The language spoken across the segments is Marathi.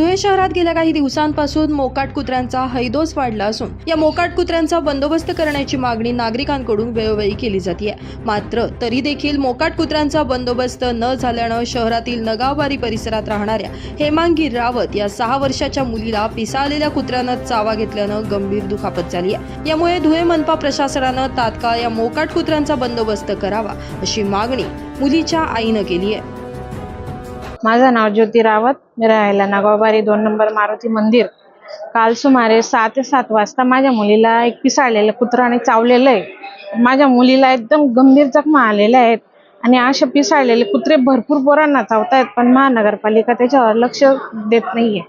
धुळे शहरात गेल्या काही दिवसांपासून मोकाट कुत्र्यांचा हैदोस वाढला असून या मोकाट कुत्र्यांचा बंदोबस्त करण्याची मागणी नागरिकांकडून वेळोवेळी केली जाते मात्र तरी देखील मोकाट कुत्र्यांचा बंदोबस्त न झाल्यानं शहरातील नगावबारी परिसरात राहणाऱ्या हेमांगी रावत या सहा वर्षाच्या मुलीला पिसाळलेल्या कुत्र्यानं चावा घेतल्यानं गंभीर दुखापत झाली आहे यामुळे धुळे मनपा प्रशासनानं तात्काळ या मोकाट कुत्र्यांचा बंदोबस्त करावा अशी मागणी मुलीच्या आईनं केली आहे माझं नाव ज्योती रावत. मी राहायला नागावबारी दोन नंबर मारुती मंदिर. काल सुमारे सहा ते सात वाजता माझ्या मुलीला एक पिसाळलेलं कुत्राने चावलेलं आहे. माझ्या मुलीला एकदम गंभीर जखमा आलेल्या आहेत आणि असे पिसाळलेले कुत्रे भरपूर पोरांना चावतायत पण महानगरपालिका त्याच्यावर लक्ष देत नाहीये.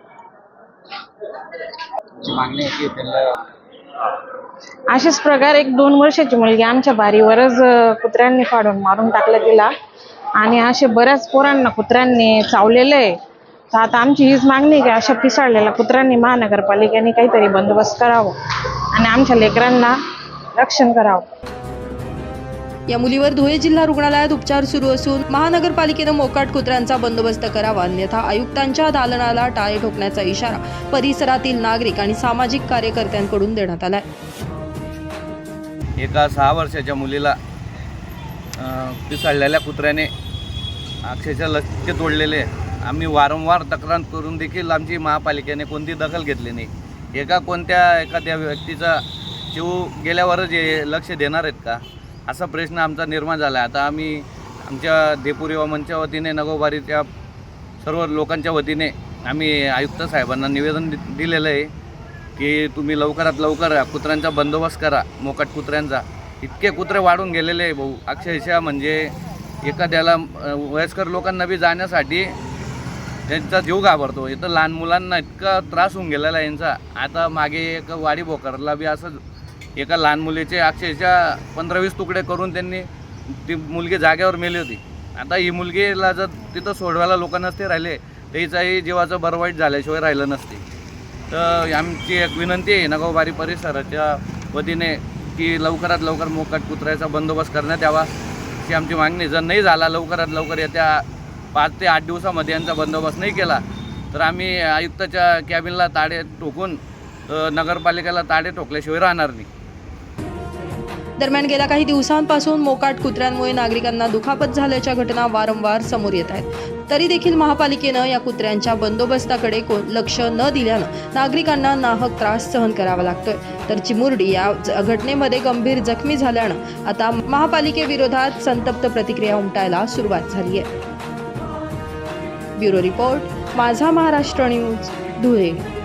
अशाच प्रकारे एक दोन वर्षाची मुलगी आमच्या बारीवरच कुत्र्यांनी फाडून मारून टाकलं तिला. आणि असे बऱ्याच पोरांना कुत्र्यांनी चावलेलं आहे. तर आता आमची हीच मागणी आहे की अशा पिसाळलेल्या कुत्र्यांनी महानगरपालिकेने काहीतरी बंदोबस्त करावं आणि आमच्या लेकरांना रक्षण करावं. या मुलीवर धुळे जिल्हा रुग्णालयात उपचार सुरू असून महानगरपालिकेनं मोकाट कुत्र्यांचा बंदोबस्त करावा. अन्यथा आयुक्तांच्या दालनाला टाळे ठोकण्याचा इशारा परिसरातील नागरिक आणि सामाजिक कार्यकर्त्यांकडून देण्यात आलाय. एका सहा वर्षाच्या मुलीला पिसाळलेल्या कुत्र्याने अक्षरशः लचके तोडलेले आहे. आम्ही वारंवार तक्रार करून देखील आमची महापालिकेने कोणती दखल घेतली नाही. एका कोणत्या एखाद्या व्यक्तीचा जीव गेल्यावरच लक्ष देणार आहेत का? असा प्रश्न आमचा निर्माण झाला आहे. आता आम्ही आमच्या देपूर युवा मंचच्या वतीने नगोबारीच्या सर्व लोकांच्या वतीने आम्ही आयुक्त साहेबांना निवेदन दि दिलेलं आहे की तुम्ही लवकरात लवकर या कुत्र्यांचा बंदोबस्त करा मोकट कुत्र्यांचा. इतके कुत्रे वाढून गेलेले आहे भाऊ. अक्षरशः म्हणजे एखाद्याला वयस्कर लोकांना बी जाण्यासाठी त्यांचा जीव घाबरतो. इथं लहान मुलांना इतका त्रास होऊन गेलेला आहे यांचा. आता मागे एक वाडी भोकरला बी असं एका लहान मुलीचे अक्षरशः पंधरा वीस तुकडे करून त्यांनी ती मुलगी जागेवर मेली होती. आता ही मुलगीला जर तिथं सोडवायला लोक नसते राहिले त्याचाही जीवाचं बरं वाईट झाल्याशिवाय राहिलं नसते. तर आमची एक विनंती आहे नगावबारी परिसराच्या वतीने की लवकरात लवकर मोकाट कुत्र्याचा बंदोबस्त करण्यात यावा अशी आमची मागणी. जर नाही झाला लवकरात लवकर येत्या पाच ते आठ दिवसामध्ये यांचा बंदोबस्त नाही केला तर आम्ही आयुक्ताच्या कॅबिनला ताडे ठोकून नगरपालिकेला ताडे ठोकल्याशिवाय राहणार नाही. दरम्यान गेल्या काही दिवसांपासून मोकाट कुत्र्यांमुळे नागरिकांना दुखापत झाल्याच्या घटना वारंवार समोर येत आहेत. तरी देखील महापालिकेनं या कुत्र्यांच्या बंदोबस्ताकडे कोण लक्ष न दिल्यानं नागरिकांना नाहक त्रास सहन करावा लागतोय. तर चिमुरडी या ज- घटनेमध्ये गंभीर जखमी झाल्यानं आता महापालिकेविरोधात संतप्त प्रतिक्रिया उमटायला सुरुवात झाली आहे. ब्युरो रिपोर्ट माझा महाराष्ट्र न्यूज धुळे.